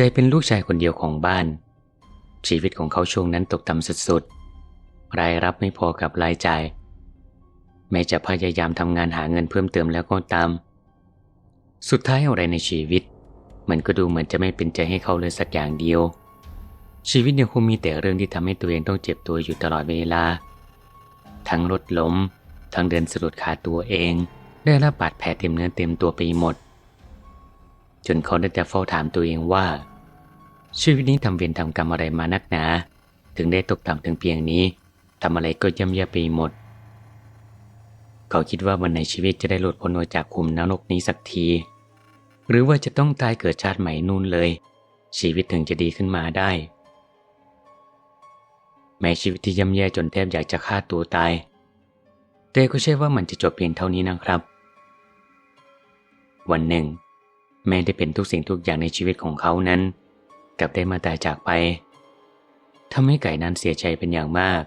แต่เป็นลูกชายคนเดียวของบ้าน ชีวิตของเขาช่วงนั้นตกต่ำสุดๆ รายรับไม่พอกับรายจ่าย แม้จะพยายามทำงานหาเงินเพิ่มเติมแล้วก็ตาม สุดท้ายอะไรในชีวิต มันก็ดูเหมือนจะไม่เป็นใจให้เขาเลยสักอย่างเดียว ชีวิตยังคงมีแต่เรื่องที่ทำให้ตัวเองต้องเจ็บตัวอยู่ตลอดเวลา ทั้งรถล้ม ทั้งเดินสะดุดขาตัวเอง ได้รับบาดแผลเต็มเนื้อเต็มตัวไปหมด จนเขาได้แต่เฝ้าถามตัวเองว่า ชีวิตนี้ทำเวรทำกรรมอะไรมานักหนา ถึงได้ตกต่ำถึงเพียงนี้ทำอะไรก็ย่ำแย่ไปหมด เขาคิดว่าวันในชีวิตจะได้หลุดพ้นออกจากคุมนรกนี้สักที หรือว่าจะต้องตายเกิดชาติใหม่นู่นเลย ชีวิตถึงจะดีขึ้นมาได้ แม้ชีวิตที่ย่ำแย่จนแทบอยากจะฆ่าตัวตาย แต่ก็ใช่ว่ามันจะจบเพียงเท่านี้นะครับ วันหนึ่ง แม่ได้เป็นทุกสิ่งทุกอย่างในชีวิตของเขานั้น กับได้มาตายจากไปทำให้ไก่นั้นเสียใจเป็นอย่างมาก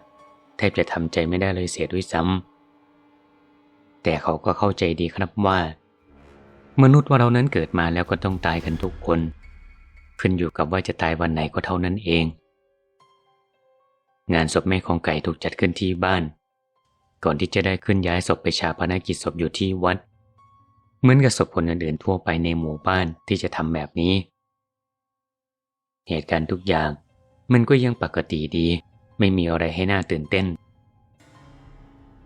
แทบจะทำใจไม่ได้เลยเสียด้วยซ้ำแต่เขาก็เข้าใจดีครับว่า มนุษย์ว่าเรานั้นเกิดมาแล้วก็ต้องตายกันทุกคน ขึ้นอยู่กับว่าจะตายวันไหนก็เท่านั้นเอง งานศพแม่ของไก่ถูกจัดขึ้นที่บ้าน ก่อนที่จะได้ขึ้นย้ายศพไปชาพนักกิจศพอยู่ที่วัด เหมือนกับศพคนอื่นๆทั่วไปในหมู่บ้านที่จะทำแบบนี้ เหตุการณ์ทุกอย่าง มันก็ยังปกติดี ไม่มีอะไรให้น่าตื่นเต้น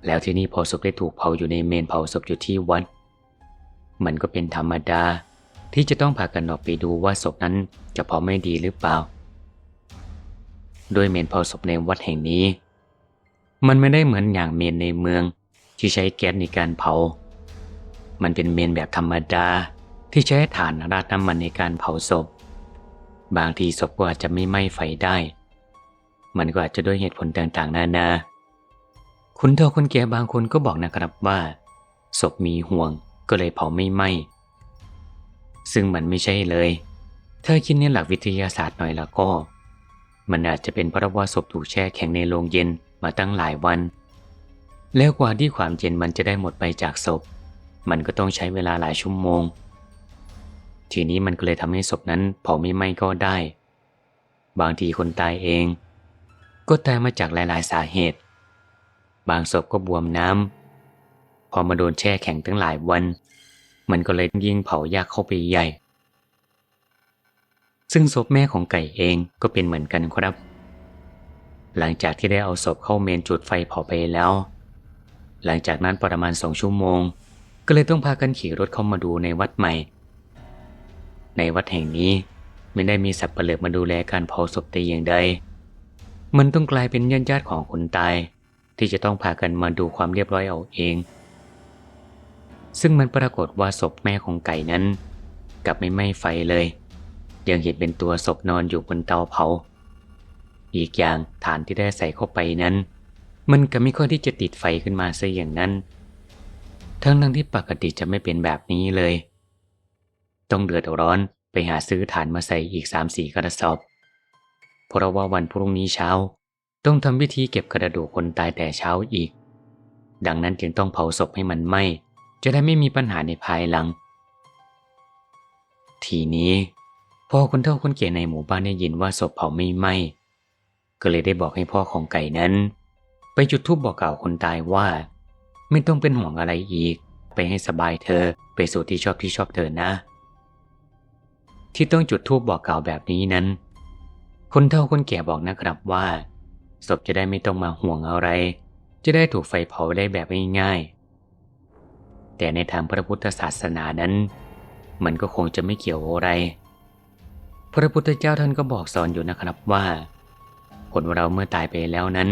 แล้วที่นี่พอศพได้ถูกเผาอยู่ในเมนเผาศพอยู่ที่วัด มันก็เป็นธรรมดาที่จะต้องพากันออกไปดูว่าศพนั้นจะเผาไม่ดีหรือเปล่า โดยเมนเผาศพในวัดแห่งนี้ มันไม่ได้เหมือนอย่างเมนในเมืองที่ใช้แก๊สในการเผา มันเป็นเมนแบบธรรมดาที่ใช้ถ่านราดน้ำมันในการเผาศพ บางทีศพก็อาจจะไม่ไหม้ไฟได้ มันก็อาจจะด้วยเหตุผลต่างๆ นานา คุณเฒ่าคนแก่บางคนก็บอกนะครับว่าศพมีห่วงก็เลยเผาไม่ไหม้ ซึ่งมันไม่ใช่เลย ถ้าคิดในหลักวิทยาศาสตร์หน่อยแล้วก็ มันอาจจะเป็นเพราะว่าศพถูกแช่แข็งในโรงเย็นมาตั้งหลายวัน แล้วกว่าที่ความเย็นมันจะได้หมดไปจากศพ มันก็ต้องใช้เวลาหลายชั่วโมง ทีนี้มันก็เลยทำให้ศพนั้นเผาไม่ไหม้ก็ได้ บางทีคนตายเอง ก็ตายมาจากหลาย ๆ สาเหตุ บางศพก็บวมน้ำพอมาโดนแช่แข็งตั้งหลายวัน มันก็เลยยิ่งเผายากเข้าไปใหญ่ ซึ่งศพแม่ของไก่เองก็เป็นเหมือนกันครับ หลังจากที่ได้เอาศพเข้าเมนจุดไฟเผาไปแล้ว หลังจากนั้นประมาณสองชั่วโมง ก็เลยต้องพากันขี่รถเข้ามาดูในวัดใหม่ ในวัดแห่งนี้ไม่ได้มีสับเปลือกมาดูแลการเผาศพแต่อย่างใด มันต้องกลายเป็นญาติญาติของคนตาย ที่จะต้องพากันมาดูความเรียบร้อยเอาเอง ซึ่งมันปรากฏว่าศพแม่ของไก่นั้นกลับไม่ไหม้ไฟเลย ยังเห็นเป็นตัวศพนอนอยู่บนเตาเผา อีกอย่างฐานที่ได้ใส่เข้าไปนั้น มันก็ไม่ค่อยที่จะติดไฟขึ้นมาซะอย่างนั้น ทั้งนั้นที่ปกติจะไม่เป็นแบบนี้เลย ต้องเดือดร้อนไปหาซื้อฐานมาใส่อีกสามสี่กระสอบ เพราะว่าวันพรุ่งนี้เช้า ต้องทำพิธีเก็บกระดูกคนตายแต่เช้าอีก ดังนั้นจึงต้องเผาศพให้มันไหม้จะได้ไม่มีปัญหาในภายหลัง ทีนี้พอคนเฒ่าคนแก่ในหมู่บ้านได้ยินว่าศพเผาไม่ไหม้ก็เลยได้บอกให้พ่อของไก่นั้น ไปจุดธูปบอกกล่าวคนตายว่า ไม่ต้องเป็นห่วงอะไรอีก ไปให้สบายเธอไปสู่ที่ชอบที่ชอบเธอนะ ที่ต้องจุดธูปบอกกล่าวแบบนี้นั้น คนเฒ่าคนแก่บอกนะครับว่า ศพจะได้ไม่ต้องมาห่วงอะไร จะได้ถูกไฟเผาได้แบบง่ายๆ แต่ในทางพระพุทธศาสนานั้น มันก็คงจะไม่เกี่ยวอะไร พระพุทธเจ้าท่านก็บอกสอนอยู่นะครับว่า คนเราเมื่อตายไปแล้วนั้น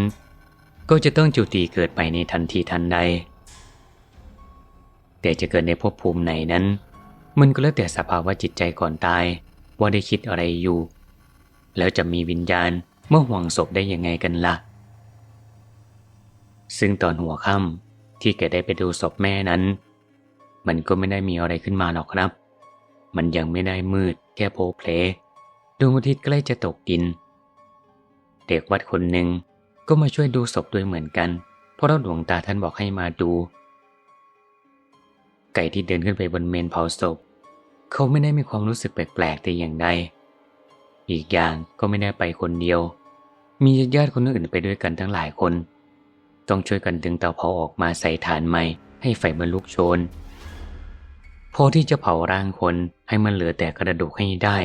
ก็จะต้องจุติเกิดไปในทันทีทันใด แต่จะเกิดในภพภูมิไหนนั้น มันก็แล้วแต่สภาวะจิตใจก่อนตาย ว่าได้คิดอะไรอยู่ แล้วจะมีวิญญาณเมื่อห่วงศพได้ยังไงกันละ่ะ ซึ่งตอนหัวค่ำที่แกได้ไปดูศพแม่นั้น มันก็ไม่ได้มีอะไรขึ้นมาหรอกครับ มันยังไม่ได้มืดแค่โพเพลดวงอาทิตย์ใกล้จะตกดิน เด็กวัดคนหนึ่งก็มาช่วยดูศพด้วยเหมือนกัน เพราะเราหลวงตาท่านบอกให้มาดู ไก่ที่เดินขึ้นไปบนเมนเผาศพ เขาไม่ได้มีความรู้สึกแปลกๆแต่อย่างใด อีกอย่างก็ไม่ได้ไปคนเดียว มีญาติๆคนอื่นไปด้วยกันทั้งหลายคน ต้องช่วยกันดึงเตาเผาออกมาใส่ฐานใหม่ให้ไฟมันลุกโชน พอที่จะเผาร่างคนให้มันเหลือแต่กระดูกให้ได้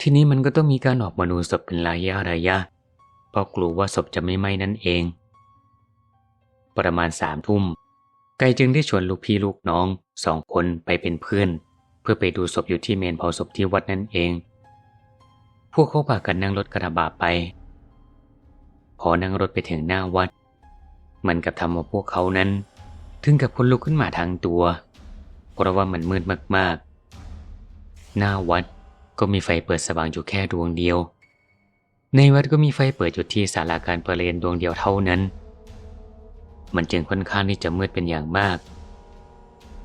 ทีนี้มันก็ต้องมีการออกมาดูศพเป็นระยะระยะ เพราะกลัวว่าศพจะไม่ไหม้นั่นเอง ประมาณสามทุ่มไกจึงได้ชวนลูกพี่ลูกน้อง สองคนไปเป็นเพื่อน เพื่อไปดูศพอยู่ที่เมนเผาศพที่วัดนั่นเอง พวกเขาพากันนั่งรถกระบะไป พอนั่งรถไปถึงหน้าวัด มันกับทำเอาพวกเขานั้น ถึงกับคนลุกขึ้นมาทางตัว เพราะว่ามันมืดมากๆ หน้าวัดก็มีไฟเปิดสว่างอยู่แค่ดวงเดียว ในวัดก็มีไฟเปิดอยู่ที่ศาลาการประเรียนดวงเดียวเท่านั้น มันจึงค่อนข้างที่จะมืดเป็นอย่างมาก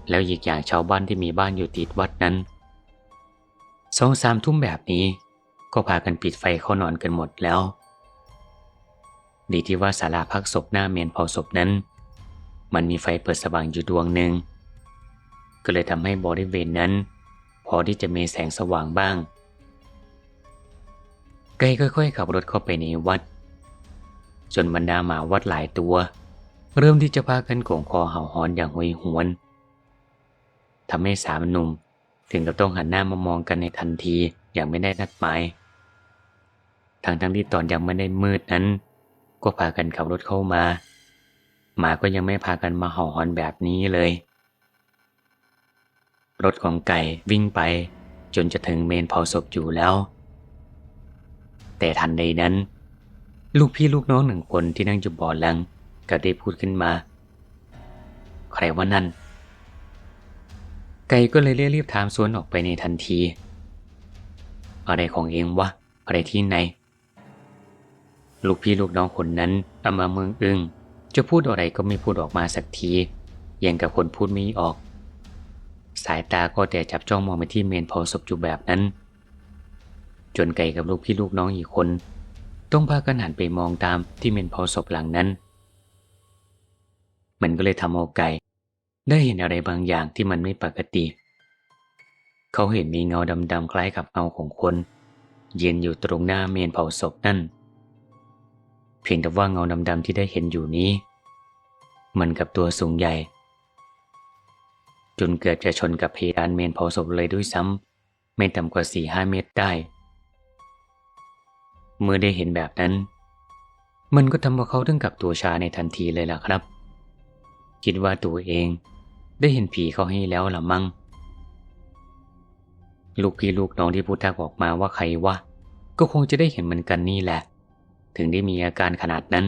แล้วอีกอย่างชาวบ้านที่มีบ้านอยู่ติดวัดนั้นสองสามทุ่มแบบนี้ ก็พากันปิดไฟเข้านอนกันหมดแล้วดีที่ว่าศาลาพักศพหน้าเมนเผาศพนั้น มันมีไฟเปิดสว่างอยู่ดวงหนึ่งก็เลยทำให้บริเวณนั้น พอที่จะมีแสงสว่างบ้างไกค่อยๆขับรถเข้าไปในวัด จนบรรดาหมาวัดหลายตัว เริ่มที่จะพากันโก่งคอเห่าหอนอย่างหวยหวน ทำให้สามหนุ่ม ถึงกับต้องหันหน้ามามองกันในทันทีอย่างไม่ได้นัดหมายทางทั้งที่ตอนยังไม่ได้มืดนั้น ก็พากันขับรถเข้ามา หมาก็ยังไม่พากันมาห่าหอนแบบนี้เลย รถของไก่วิ่งไป จนจะถึงเมนเผาศพอยู่แล้ว แต่ทันใดนั้น ลูกพี่ลูกน้องหนึ่งคนที่นั่งอยู่บ่อหลังก็ได้พูดขึ้นมา ใครว่านั่น ไก่ก็เลยเรียบถามสวนออกไปในทันที อะไรของเองวะ อะไรที่ไหน ลูกพี่ลูกน้องคนนั้นอามาเมืองอึงจะพูดอะไรก็ไม่พูดออกมาสักทียังกับคนพูดไม่ออก สายตาก็แต่จับจ้องมองไปที่เมนเผาศพอยู่แบบนั้น จนไก่กับลูกพี่ลูกน้องอีกคน ต้องพากันหันไปมองตามที่เมนเผาศพหลังนั้น มันก็เลยทำเอาไก่ ได้เห็นอะไรบางอย่างที่มันไม่ปกติ เขาเห็นมีเงาดำๆคล้ายกับเงาของคนยืนอยู่ตรงหน้าเมนเผาศพนั่น เพียงแต่ว่าเงาดำๆที่ได้เห็นอยู่นี้ มันกับตัวสูงใหญ่ จนเกือบจะชนกับเพดานเมนเผาศพเลยด้วยซ้ำไม่ต่ำกว่าสี่ห้าเมตรได้ เมื่อได้เห็นแบบนั้น มันก็ทำให้เขาถึงกับตัวชาในทันทีเลยล่ะครับ คิดว่าตัวเอง ได้เห็นผีเขาให้แล้วละมั้งลูกพี่ลูกน้องที่พูดทักออกมาว่าใครวะก็คงจะได้เห็นเหมือนกันนี่แหละ ถึงได้มีอาการขนาดนั้น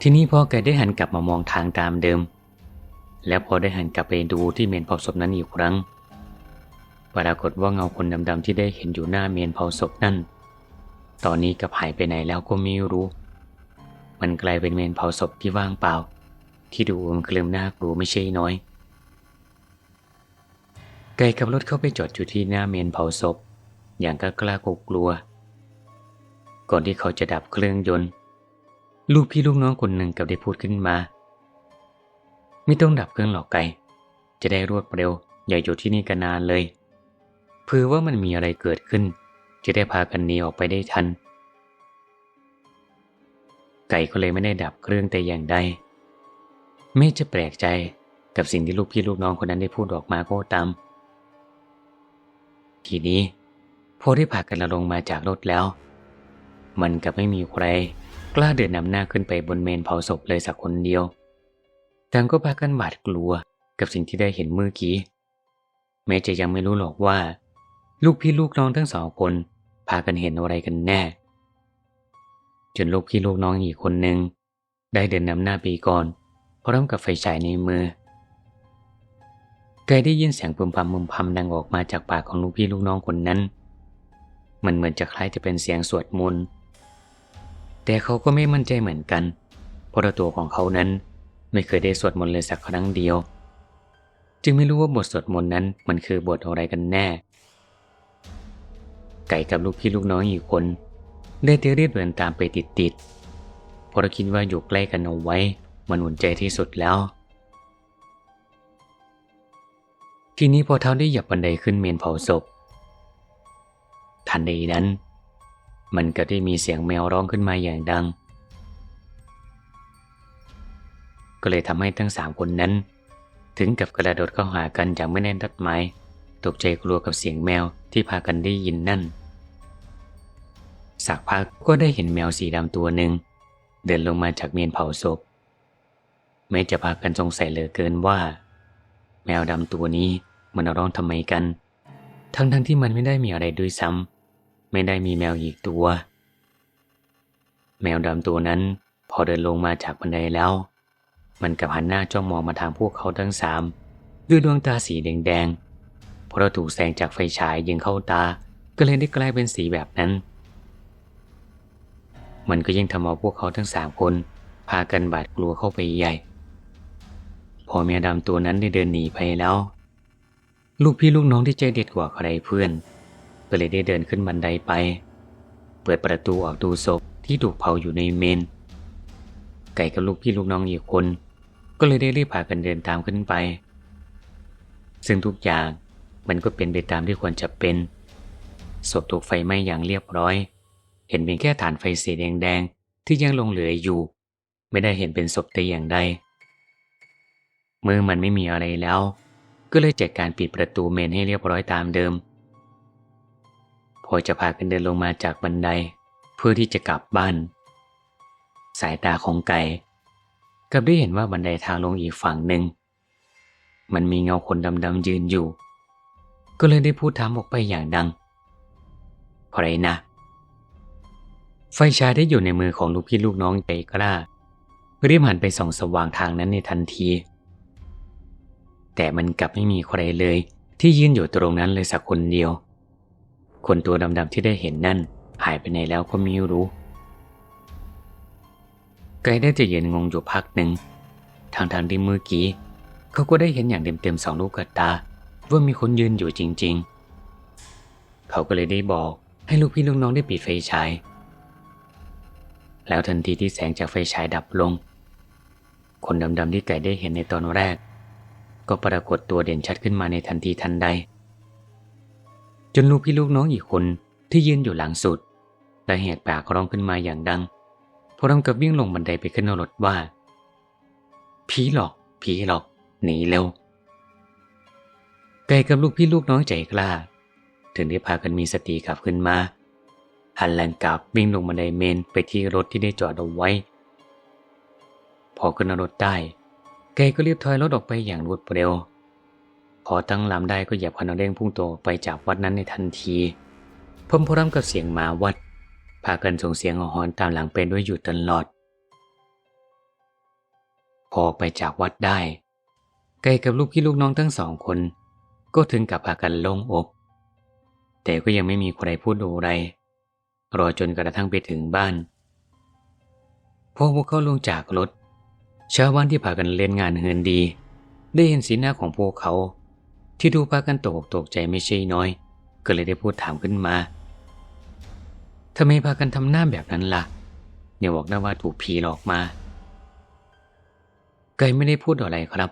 ทีนี้พอแกได้หันกลับมามองทางตามเดิม แล้วพอได้หันกลับไปดูที่เมนเผาศพนั้นอีกครั้ง ปรากฏว่าเงาคนดำๆที่ได้เห็นอยู่หน้าเมนเผาศพนั่น ตอนนี้กับหายไปไหนแล้วก็ไม่รู้ มันกลายเป็นเมนเผาศพที่ว่างเปล่า ที่ดูมันเคลิมน่ากลัวไม่ใช่น้อย ไก่ขับรถเข้าไปจอดอยู่ที่หน้าเมนเผาศพ อย่างก็กล้ากกลัว ก่อนที่เขาจะดับเครื่องยนต์ ลูกพี่ลูกน้องคนหนึ่งกับได้พูดขึ้นมา ไม่ต้องดับเครื่องหรอกไก่ จะได้รวดเร็ว อย่าอยู่ที่นี่กันนานเลยเผื่อว่ามันมีอะไรเกิดขึ้น จะได้พากันหนีออกไปได้ทัน ไก่ก็เลยไม่ได้ดับเครื่องแต่อย่างใด ไม่จะแปลกใจกับสิ่งที่ลูกพี่ลูกน้องคนนั้นได้พูดออกมาก็ตาม ทีนี้พอได้พากันลงมาจากรถแล้ว มันกับไม่มีใคร กล้าเดินนำหน้าขึ้นไปบนเมนเผาศพเลยสักคนเดียวต่างก็พากันหวาดกลัวกับสิ่งที่ได้เห็นเมื่อกี้ แม้จะยังไม่รู้หรอกว่า ลูกพี่ลูกน้องทั้งสองคน พากันเห็นอะไรกันแน่ จนลูกพี่ลูกน้องอีกคนหนึ่งได้เดินนำหน้าไปก่อน พร้อมกับไฟฉายในมือไกได้ยินเสียงพึมพำมึมพำดังออกมาจากปากของลูกพี่ลูกน้องคนนั้น มันเหมือนจะคล้ายจะเป็นเสียงสวดมนต์ แต่เขาก็ไม่มั่นใจเหมือนกัน เพราะตัวของเขานั้นไม่เคยได้สวดมนต์เลยสักครั้งเดียว จึงไม่รู้ว่าบทสวดมนต์นั้นมันคือบทอะไรกันแน่ ไก่กับลูกพี่ลูกน้องอีกคนได้เตรียบเดินตามไปติดๆเพราะคิดว่าอยู่ใกล้กันเอาไว้ มันอุ่นใจที่สุดแล้ว ทีนี้พอเท้าได้หยียบบันไดขึ้นเมนเผาศพ ทันใดนั้น มันก็ได้มีเสียงแมวร้องขึ้นมาอย่างดัง ก็เลยทำให้ทั้งสามคนนั้น ถึงกับกระโดดเข้าหากันอย่างไม่แน่นัดหมายตกใจกลัวกับเสียงแมวที่พากันได้ยินนั่น สักพักก็ได้เห็นแมวสีดำตัวหนึ่ง เดินลงมาจากเมนเผาศพ ไม่จะพากันสงสัยเหลือเกินว่า แมวดำตัวนี้มันร้องทำไมกัน ทั้งทั้งที่มันไม่ได้มีอะไรด้วยซ้ำไม่ได้มีแมวอีกตัว แมวดำตัวนั้น พอเดินลงมาจากบันไดแล้ว มันกับหันหน้าจ้องมองมาทางพวกเขาทั้งสามด้วยดวงตาสีแดงๆเพราะถูกแสงจากไฟฉายยิงเข้าตา ก็เลยได้กลายเป็นสีแบบนั้น มันก็ยิ่งทำเอาพวกเขาทั้งสามคน พากันบาดกลัวเข้าไปใหญ่ พอแมวดำตัวนั้นได้เดินหนีไปแล้ว ลูกพี่ลูกน้องที่ใจเด็ดกว่าใครเพื่อนก็เลยได้เดินขึ้นบันไดไป เปิดประตูออกดูศพที่ถูกเผาอยู่ในเมน ไก่กับลูกพี่ลูกน้องอีกคน ก็เลยได้รีบพากันเดินตามขึ้นไป ซึ่งทุกอย่างมันก็เป็นไปตามที่ควรจะเป็น ศพถูกไฟไหม้อย่างเรียบร้อย เห็นเพียงแค่ฐานไฟสีแดงๆที่ยังลงเหลืออยู่ ไม่ได้เห็นเป็นศพแต่อย่างใด เมื่อมันไม่มีอะไรแล้ว ก็เลยจัดการปิดประตูเมนให้เรียบร้อยตามเดิม พอจะพากันเดินลงมาจากบันได เพื่อที่จะกลับบ้าน สายตาของไก่กับได้เห็นว่าบันไดทางลงอีกฝั่งหนึ่ง มันมีเงาคนดำๆยืนอยู่ ก็เลยได้พูดถามออกไปอย่างดังใครนะ ไฟฉายได้อยู่ในมือของลูกพี่ลูกน้องใจกล้ารีบหันไปส่องสว่างทางนั้นในทันที แต่มันกลับไม่มีใครเลย ที่ยืนอยู่ตรงนั้นเลยสักคนเดียว คนตัวดำๆที่ได้เห็นนั่นหายไปไหนแล้วก็ไม่รู้ ไกได้จะเยืนงงอยู่พักหนึ่งทางทางที่เมื่อกี้เขาก็ได้เห็นอย่างเต็มๆสองลูกกระตา ว่ามีคนยืนอยู่จริง ๆ เขาก็เลยได้บอกให้ลูกพี่ลูกน้องได้ปิดไฟฉาย แล้วทันทีที่แสงจากไฟฉายดับลง คนดำๆที่ไก่ได้เห็นในตอนแรก ก็ปรากฏตัวเด่นชัดขึ้นมาในทันทีทันใด จนลูกพี่ลูกน้องอีกคนที่ยืนอยู่หลังสุดได้แหกปากร้องขึ้นมาอย่างดังพร้อมกับวิ่งลงบันไดไปขึ้นรถว่า ผีหลอก ผีหลอก หนีเร็วไก่กับลูกพี่ลูกน้องใจกล้า ถึงได้พากันมีสติกลับขึ้นมา หันหลังกลับวิ่งลงบันไดเมนไปที่รถที่ได้จอดเอาไว้ พอขึ้นรถได้ ไก่ก็รีบถอยรถออกไปอย่างรวดเร็ว พอตั้งลำได้ก็เหยียบคันเร่งพุ่งตัวไปจากวัดนั้นในทันทีพร้อมกับเสียงหมาวัด พากันส่งเสียงหอนตามหลังเป็นด้วยอยู่ตลอด พอไปจากวัดได้ ไก่กับลูกพี่ลูกน้องทั้งสองคน ก็ถึงกับพากันโล่งอก แต่ก็ยังไม่มีใครพูดอะไรรอจนกระทั่งไปถึงบ้าน พอพวกเขาลงจากรถ ชาวบ้านที่พากันเล่นงานเฮินดี ได้เห็นสีหน้าของพวกเขา ที่ดูพากันตกอกตกใจไม่ใช่น้อย ก็เลยได้พูดถามขึ้นมาทำไมพากันทำหน้าแบบนั้นละ่ะ เนี่ยบอกนะว่าถูกผีหลอกมาไก่ไม่ได้พูดอะไรครับ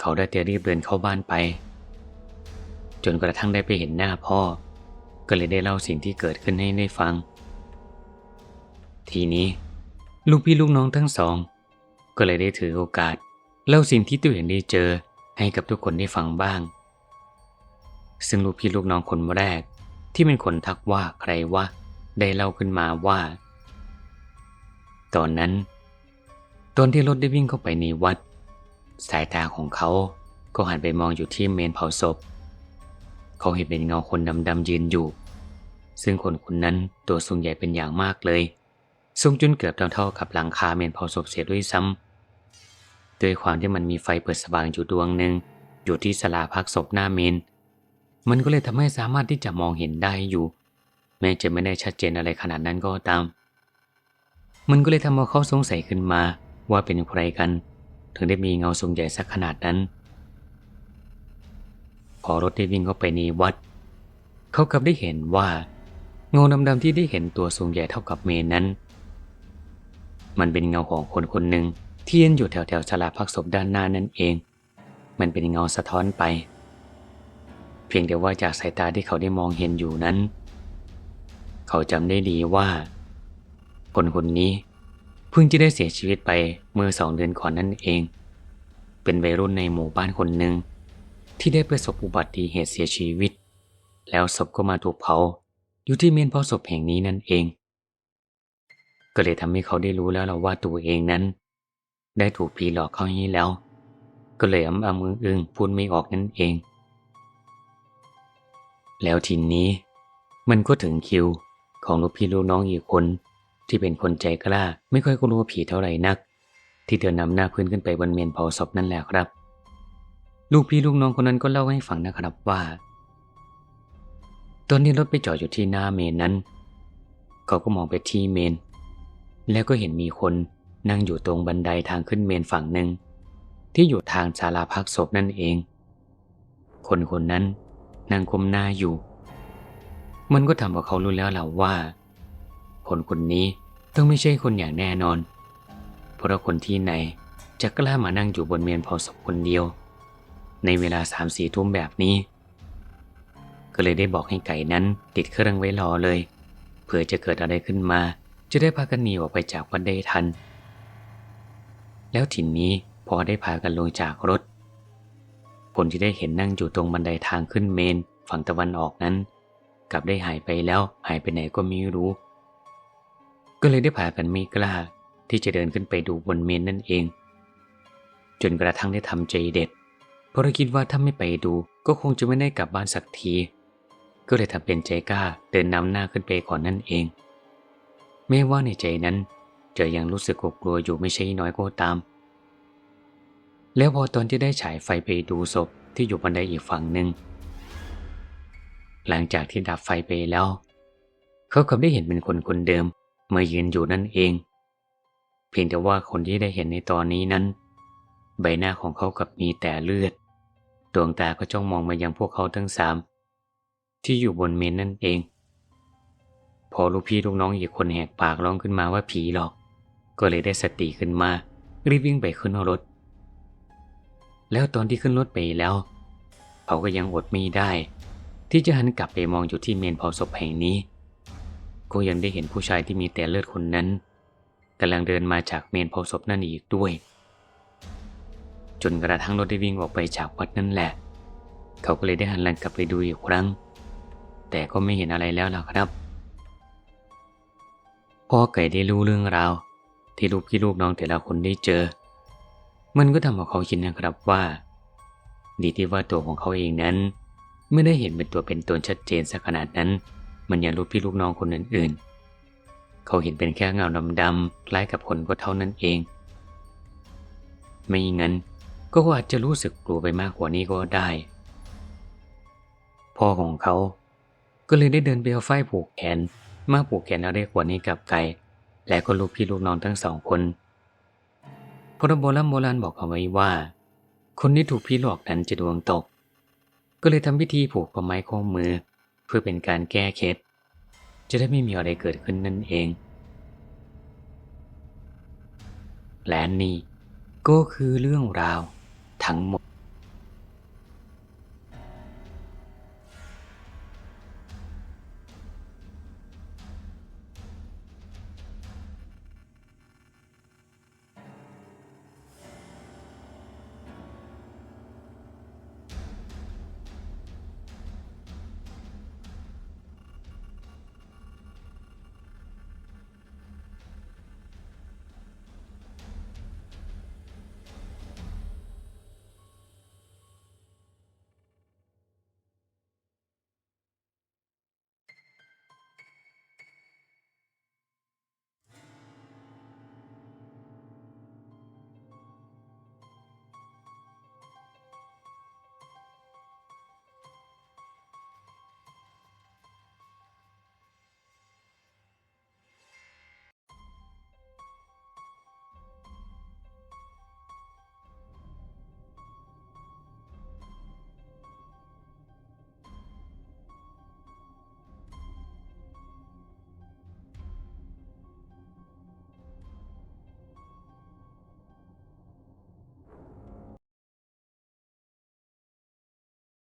เขาได้แต่รีบเดินเข้าบ้านไป จนกระทั่งได้ไปเห็นหน้าพ่อ ก็เลยได้เล่าสิ่งที่เกิดขึ้นให้ได้ฟัง ทีนี้ ลูกพี่ลูกน้องทั้งสอง ก็เลยได้ถือโอกาส เล่าสิ่งที่ตัวเองได้เจอให้กับทุกคนได้ฟังบ้าง ซึ่งลูกพี่ลูกน้องคนแรก ที่เป็นคนทักว่าใครว่าได้เล่าขึ้นมาว่า ตอนนั้น ตอนที่รถได้วิ่งเข้าไปในวัด สายตาของเขาก็หันไปมองอยู่ที่เมนเผาศพ เขาเห็นเป็นเงาคนดำๆยืนอยู่ ซึ่งคนคนนั้นตัวสูงใหญ่เป็นอย่างมากเลย สูงจนเกือบเท่าๆกับหลังคาเมนเผาศพเสียด้วยซ้ำ ด้วยความที่มันมีไฟเปิดสว่างอยู่ดวงหนึ่งอยู่ที่สลาพักศพหน้าเมน มันก็เลยทำให้สามารถที่จะมองเห็นได้อยู่ แม้จะไม่ได้ชัดเจนอะไรขนาดนั้นก็ตาม มันก็เลยทำให้เขาสงสัยขึ้นมาว่าเป็นใครกัน ถึงได้มีเงาทรงใหญ่สักขนาดนั้น พอรถได้วิ่งเข้าไปในวัด เขากลับได้เห็นว่าเงาดำๆที่ได้เห็นตัวทรงใหญ่เท่ากับเมนนั้น มันเป็นเงาของคนคนหนึ่ง เทียนอยู่แถวๆฉลาพักศพด้านหน้านั่นเอง มันเป็นเงาสะท้อนไป เพียงแต่ว่าจากสายตาที่เขาได้มองเห็นอยู่นั้น เขาจำได้ดีว่า คนคนนี้เพิ่งจะได้เสียชีวิตไปเมื่อสองเดือนก่อนนั่นเอง เป็นวัยรุ่นในหมู่บ้านคนหนึ่งที่ได้ประสบอุบัติเหตุเสียชีวิต แล้วศพก็มาถูกเผาอยู่ที่เมนเผาศพแห่งนี้นั่นเอง ก็เลยทำให้เขาได้รู้แล้วล่ะว่าตัวเองนั้น ได้ถูกผีหลอกเข้าอย่างนี้แล้ว ก็เลยอ้ำอ้ำอึ้งอึ้งพูดไม่ออกนั่นเอง แล้วทีนี้ มันก็ถึงคิวของลูกพี่ลูกน้องอีกคน ที่เป็นคนใจกล้า ไม่ค่อยกลัวผีเท่าไหร่นัก ที่เดินนำหน้าเพื่อนขึ้นไปบนเมนเผาศพนั่นแหละครับ ลูกพี่ลูกน้องคนนั้นก็เล่าให้ฟังนะครับว่า ตอนนี้รถไปจอดอยู่ที่หน้าเมนนั้น เขาก็มองไปที่เมน แล้วก็เห็นมีคน นั่งอยู่ตรงบันไดทางขึ้นเมนฝั่งหนึ่ง ที่อยู่ทางศาลาพักศพนั่นเอง คนคนนั้นนั่งก้มหน้าอยู่ มันก็ทำให้เขารู้แล้วแหละว่า คนคนนี้ต้องไม่ใช่คนอย่างแน่นอน เพราะคนที่ไหนจะกล้ามานั่งอยู่บนเมนเผาศพคนเดียว ในเวลาสามสี่ทุ่มแบบนี้ ก็เลยได้บอกให้ไก่นั้นติดเครื่องไว้รอเลย เผื่อจะเกิดอะไรขึ้นมา จะได้พากันหนีออกไปจากวัดได้ทัน แล้วทีนี้พอได้พากันลงจากรถ คนที่ได้เห็นนั่งอยู่ตรงบันไดทางขึ้นเมนฝั่งตะวันออกนั้น กลับได้หายไปแล้วหายไปไหนก็ไม่รู้ ก็เลยได้พากันไม่กล้า ที่จะเดินขึ้นไปดูบนเมนนั่นเอง จนกระทั่งได้ทำใจเด็ด เพราะคิดว่าถ้าไม่ไปดูก็คงจะไม่ได้กลับบ้านสักที ก็เลยทำเป็นใจกล้าเดินนำหน้าขึ้นไปก่อนนั่นเองแม้ว่าในใจนั้น จะยังรู้สึกกลัวอยู่ไม่ใช่น้อยก็ตาม แล้วพอตอนที่ได้ฉายไฟไปดูศพที่อยู่บันไดอีกฝั่งหนึ่ง หลังจากที่ดับไฟไปแล้ว เขากลับได้เห็นเป็นคนคนเดิมมายืนอยู่นั่นเอง เพียงแต่ว่าคนที่ได้เห็นในตอนนี้นั้น ใบหน้าของเขากับมีแต่เลือด ดวงตาก็จ้องมองมายังพวกเขาทั้งสามที่อยู่บนเมนนั่นเอง พอลูกพี่ลูกน้องอีกคนแหกปากร้องขึ้นมาว่าผีหลอก ก็เลยได้สติขึ้นมา รีบวิ่งไปขึ้นรถ แล้วตอนที่ขึ้นรถไปแล้ว เขาก็ยังอดไม่ได้ ที่จะหันกลับไปมองอยู่ที่เมนเผาศพแห่งนี้ ก็ยังได้เห็นผู้ชายที่มีแต่เลือดคนนั้นกำลังเดินมาจากเมนเผาศพนั่นอีกด้วย จนกระทั่งรถได้วิ่งออกไปจากวัดนั่นแหละ เขาก็เลยได้หันหลังกลับไปดูอีกครั้ง แต่ก็ไม่เห็นอะไรแล้วล่ะครับพ่อไก่ได้รู้เรื่องราว ที่ลูกพี่ลูกน้องแต่ละคนได้เจอ มันก็ทำให้เขาคิดนะครับว่า ดีที่ว่าตัวของเขาเองนั้น ไม่ได้เห็นเป็นตัวเป็นตนชัดเจนสักขนาดนั้น มันอย่างลูกพี่ลูกน้องคนอื่นๆ เขาเห็นเป็นแค่เงาดำๆคล้ายกับคนก็เท่านั้นเอง ไม่งั้นก็อาจจะรู้สึกกลัวไปมากกว่านี้ก็ได้ พ่อของเขาก็เลยได้เดินไปเอาไฟผูกแขน มาผูกแขนอะไรกว่านี้กับไก่ และก็ลูกพี่ลูกน้องทั้งสองคนพระโบราณโบราณบอกเอาไว้ว่า คนที่ถูกพี่หลอกนั้นจะดวงตก ก็เลยทำพิธีผูกข้อไม้ข้อมือ เพื่อเป็นการแก้เคล็ดจะได้ไม่มีอะไรเกิดขึ้นนั่นเอง และนี่ก็คือเรื่องราวทั้งหมด